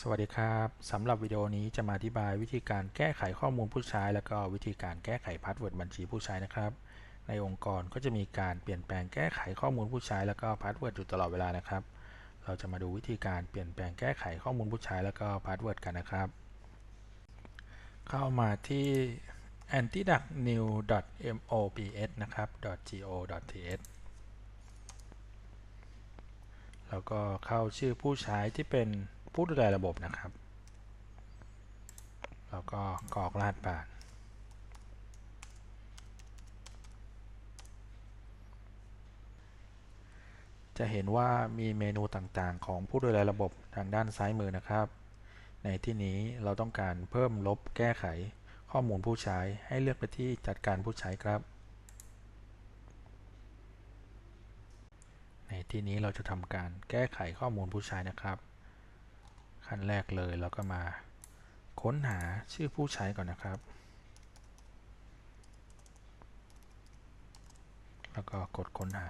สวัสดีครับสำหรับวิดีโอนี้จะมาอธิบายวิธีการแก้ไขข้อมูลผู้ใช้ แล้วก็วิธีการแก้ไขพาสเวิร์ดบัญชีผู้ใช้นะครับ ในองค์กรก็จะมีการเปลี่ยนแปลงแก้ไขข้อมูลผู้ใช้แล้วก็พาสเวิร์ดอยู่ตลอดเวลานะครับ เราจะมาดูวิธีการเปลี่ยนแปลงแก้ไขข้อมูลผู้ใช้แล้วก็พาสเวิร์ดกันนะครับ เข้ามาที่ antiducknew.mops นะครับ .go.th แล้วก็เข้าชื่อผู้ใช้ที่เป็น ผู้ดูแลระบบนะครับ แล้วก็กรอกรหัสผ่านจะเห็นว่ามีเมนูต่างๆ ของผู้ดูแลระบบทางด้านซ้ายมือนะครับ ในที่นี้เราต้องการเพิ่มลบแก้ไขข้อมูลผู้ใช้ให้เลือกไปที่จัดการผู้ใช้ครับ ในที่นี้เราจะทำการแก้ไขข้อมูลผู้ใช้นะครับ ขั้นแรกเลยเราก็มาค้นหาชื่อผู้ใช้ก่อนนะครับ แล้วก็กดค้นหา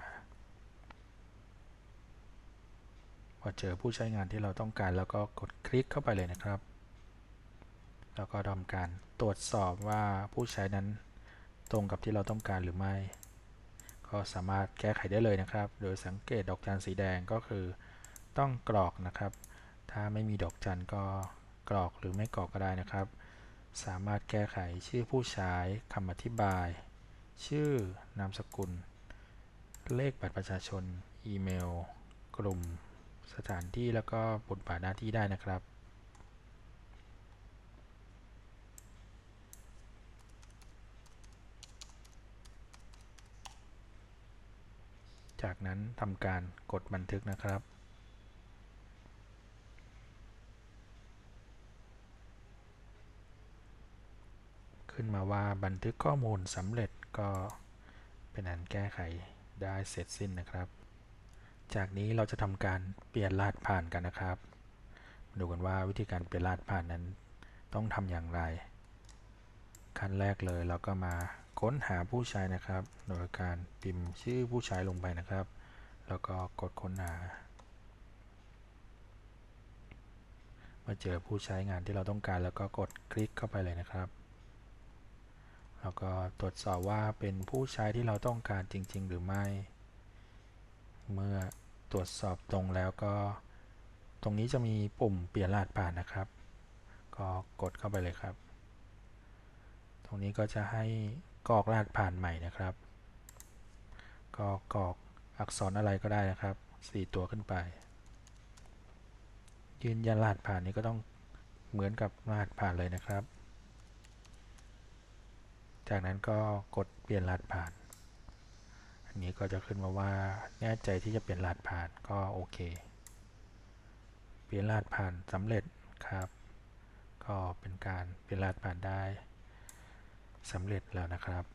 พอเจอผู้ใช้งานที่เราต้องการแล้วก็กดคลิกเข้าไปเลยนะครับ แล้วก็ทำการตรวจสอบว่าผู้ใช้นั้นตรงกับที่เราต้องการหรือไม่ ก็สามารถแก้ไขได้เลยนะครับ โดยสังเกตดอกจันสีแดงก็คือต้องกรอกนะครับ ถ้าไม่มีดอกจันก็กรอกหรือไม่กรอกก็ได้นะครับ สามารถแก้ไขชื่อผู้ใช้คำอธิบาย ชื่อนามสกุล เลขบัตรประชาชน อีเมล กลุ่ม สถานที่แล้วก็บทบาทหน้าที่ได้นะครับจากนั้นทำการกดบันทึกนะครับ ขึ้นมาว่าบันทึกข้อมูลสำเร็จก็เป็นอันแก้ไขได้เสร็จสิ้นนะครับ จากนี้เราจะทำการเปลี่ยนรหัสผ่านกันนะครับ มาดูกันว่าวิธีการเปลี่ยนรหัสผ่านนั้นต้องทำอย่างไร ขั้นแรกเลยเราก็มาค้นหาผู้ใช้นะครับ โดยการพิมพ์ชื่อผู้ใช้ลงไปนะครับ แล้วก็กดค้นหาเมื่อเจอผู้ใช้งานที่เราต้องการแล้วก็กดคลิกเข้าไปเลยนะครับ แล้วก็ตรวจสอบว่าเป็นผู้ใช้ที่เราต้องการจริง ๆ หรือไม่ เมื่อตรวจสอบตรงแล้วก็ ตรงนี้จะมีปุ่มเปลี่ยนรหัสผ่านนะครับ ก็กดเข้าไปเลยครับ ตรงนี้ก็จะให้กรอกรหัสผ่านใหม่นะครับ ก็กรอกอักษรอะไรก็ได้นะครับ 4 ตัวขึ้นไป ยืนยันรหัสผ่านนี้ก็ต้องเหมือนกับรหัสผ่านเลยนะครับ จากนั้นก็กดเปลี่ยนรหัสผ่าน อันนี้ก็จะขึ้นมาว่าแน่ใจที่จะเปลี่ยนรหัสผ่านก็โอเค เปลี่ยนรหัสผ่านสำเร็จครับ ก็เป็นการเปลี่ยนรหัสผ่านได้สำเร็จแล้วนะครับ